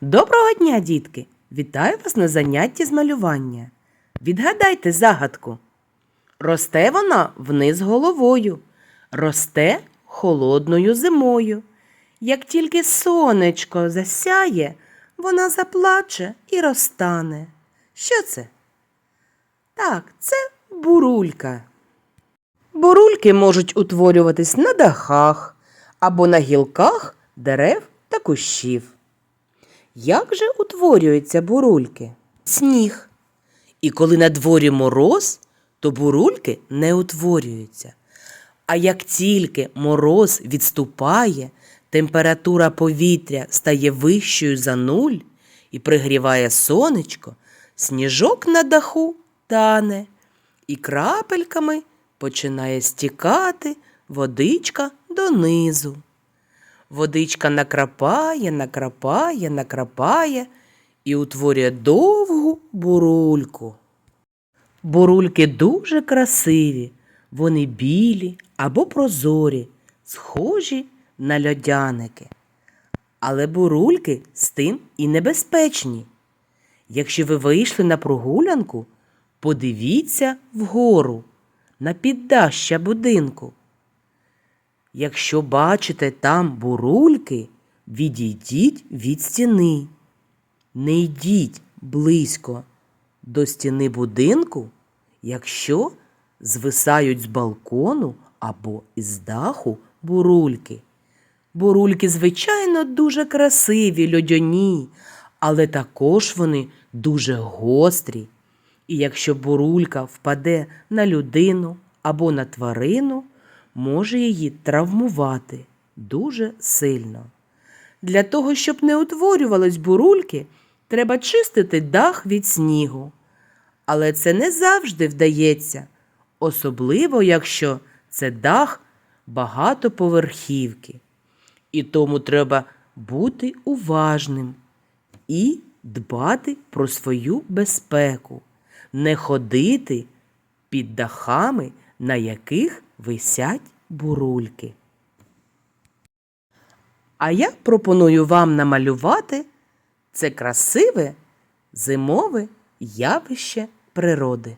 Доброго дня, дітки! Вітаю вас на занятті з малювання. Відгадайте загадку. Росте вона вниз головою, росте холодною зимою. Як тільки сонечко засяє, вона заплаче і розтане. Що це? Так, це бурулька. Бурульки можуть утворюватись на дахах або на гілках дерев та кущів. Як же утворюються бурульки? Сніг. І коли на дворі мороз, то бурульки не утворюються. А як тільки мороз відступає, температура повітря стає вищою за нуль і пригріває сонечко, сніжок на даху тане, і крапельками починає стікати водичка донизу. Водичка накрапає, накрапає, накрапає і утворює довгу бурульку. Бурульки дуже красиві, вони білі або прозорі, схожі на льодяники. Але бурульки з тим і небезпечні. Якщо ви вийшли на прогулянку, подивіться вгору на піддаща будинку. Якщо бачите там бурульки, відійдіть від стіни. Не йдіть близько до стіни будинку, якщо звисають з балкону або із даху бурульки. Бурульки, звичайно, дуже красиві, льодяні, але також вони дуже гострі. І якщо бурулька впаде на людину або на тварину, може її травмувати дуже сильно. Для того, щоб не утворювались бурульки, треба чистити дах від снігу. Але це не завжди вдається, особливо якщо це дах багатоповерхівки. І тому треба бути уважним і дбати про свою безпеку, не ходити під дахами, на яких висять бурульки. А я пропоную вам намалювати це красиве зимове явище природи.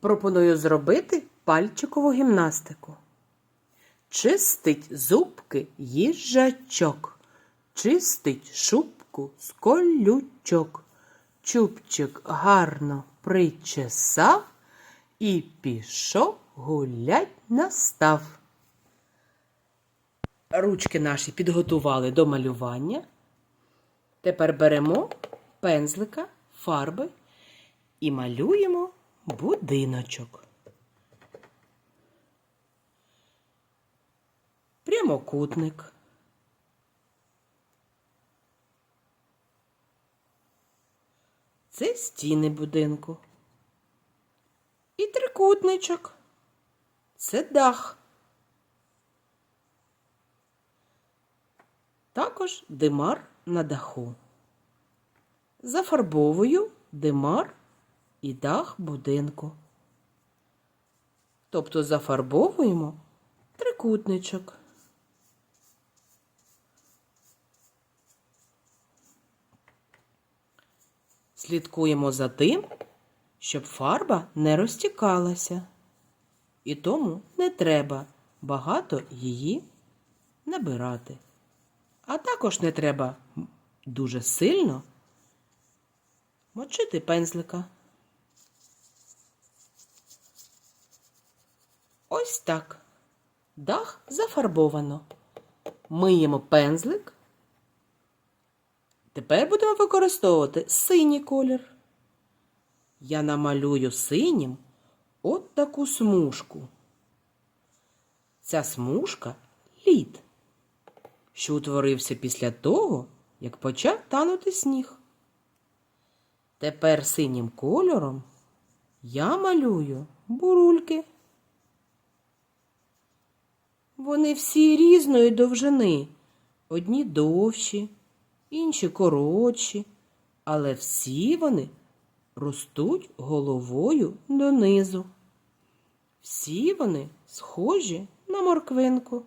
Пропоную зробити пальчикову гімнастику. Чистить зубки їжачок, чистить шубку з колючок. Чубчик гарно причесав і пішов гулять настав. Ручки наші підготували до малювання. Тепер беремо пензлика, фарби і малюємо будиночок. Прямокутник. Це стіни будинку. Трикутничок. Це дах. Також димар на даху. Зафарбовую димар і дах будинку. Тобто зафарбовуємо трикутничок. Слідкуємо за тим, щоб фарба не розтікалася. І тому не треба багато її набирати. А також не треба дуже сильно мочити пензлика. Ось так. Дах зафарбовано. Миємо пензлик. Тепер будемо використовувати синій колір. Я намалюю синім от таку смужку. Ця смужка лід, що утворився після того, як почав танути сніг. Тепер синім кольором я малюю бурульки. Вони всі різної довжини, одні довші, інші коротші, але всі вони ростуть головою донизу. Всі вони схожі на морквинку.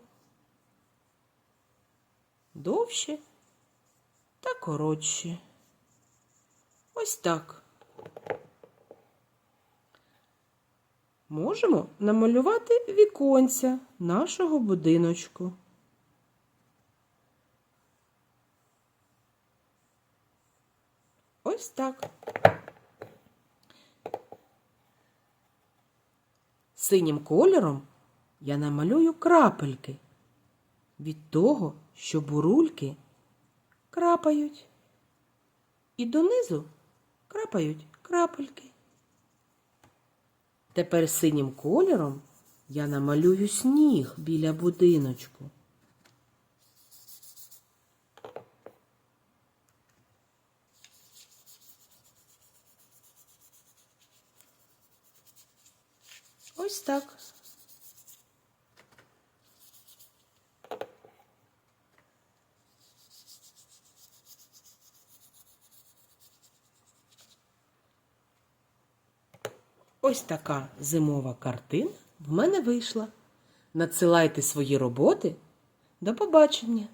довші та коротші. Ось так. Можемо намалювати віконця нашого будиночку. Ось так. Синім кольором я намалюю крапельки від того, що бурульки крапають. І донизу крапають крапельки. Тепер синім кольором я намалюю сніг біля будиночку. Ось так. Ось така зимова картина в мене вийшла. Надсилайте свої роботи. До побачення!